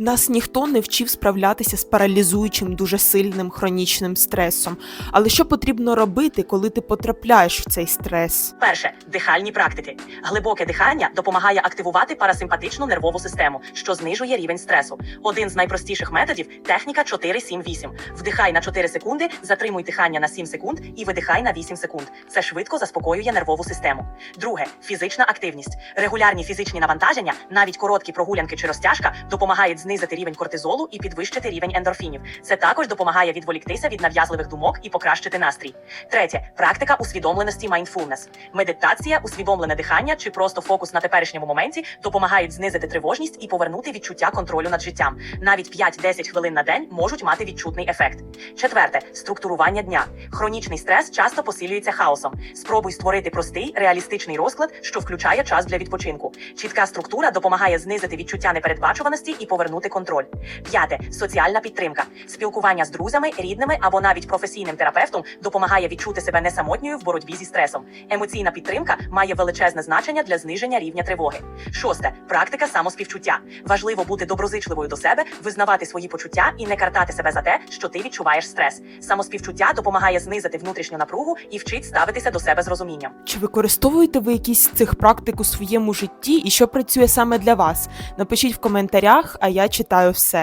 Нас ніхто не вчив справлятися з паралізуючим дуже сильним хронічним стресом. Але що потрібно робити, коли ти потрапляєш в цей стрес? Перше дихальні практики. Глибоке дихання допомагає активувати парасимпатичну нервову систему, що знижує рівень стресу. Один з найпростіших методів техніка 4-7-8. Вдихай на 4 секунди, затримуй дихання на 7 секунд і видихай на 8 секунд. Це швидко заспокоює нервову систему. Друге фізична активність. Регулярні фізичні навантаження, навіть короткі прогулянки чи розтяжка, допомагають знизити рівень кортизолу і підвищити рівень ендорфінів. Це також допомагає відволіктися від нав'язливих думок і покращити настрій. Третє практика усвідомленості mindfulness. Медитація, усвідомлене дихання чи просто фокус на теперішньому моменті допомагають знизити тривожність і повернути відчуття контролю над життям. Навіть 5-10 хвилин на день можуть мати відчутний ефект. Четверте структурування дня. Хронічний стрес часто посилюється хаосом. Спробуй створити простий, реалістичний розклад, що включає час для відпочинку. Чітка структура допомагає знизити відчуття непередбачуваності і повернути контроль. П'яте соціальна підтримка. Спілкування з друзями, рідними або навіть професійним терапевтом допомагає відчути себе не самотньою в боротьбі зі стресом. Емоційна підтримка має величезне значення для зниження рівня тривоги. Шосте практика самоспівчуття. Важливо бути доброзичливою до себе, визнавати свої почуття і не картати себе за те, що ти відчуваєш стрес. Самоспівчуття допомагає знизити внутрішню напругу і вчить ставитися до себе з розумінням. Чи використовуєте ви якісь цих практик у своєму житті і що працює саме для вас? Напишіть в коментарях, а я Let It Yourself.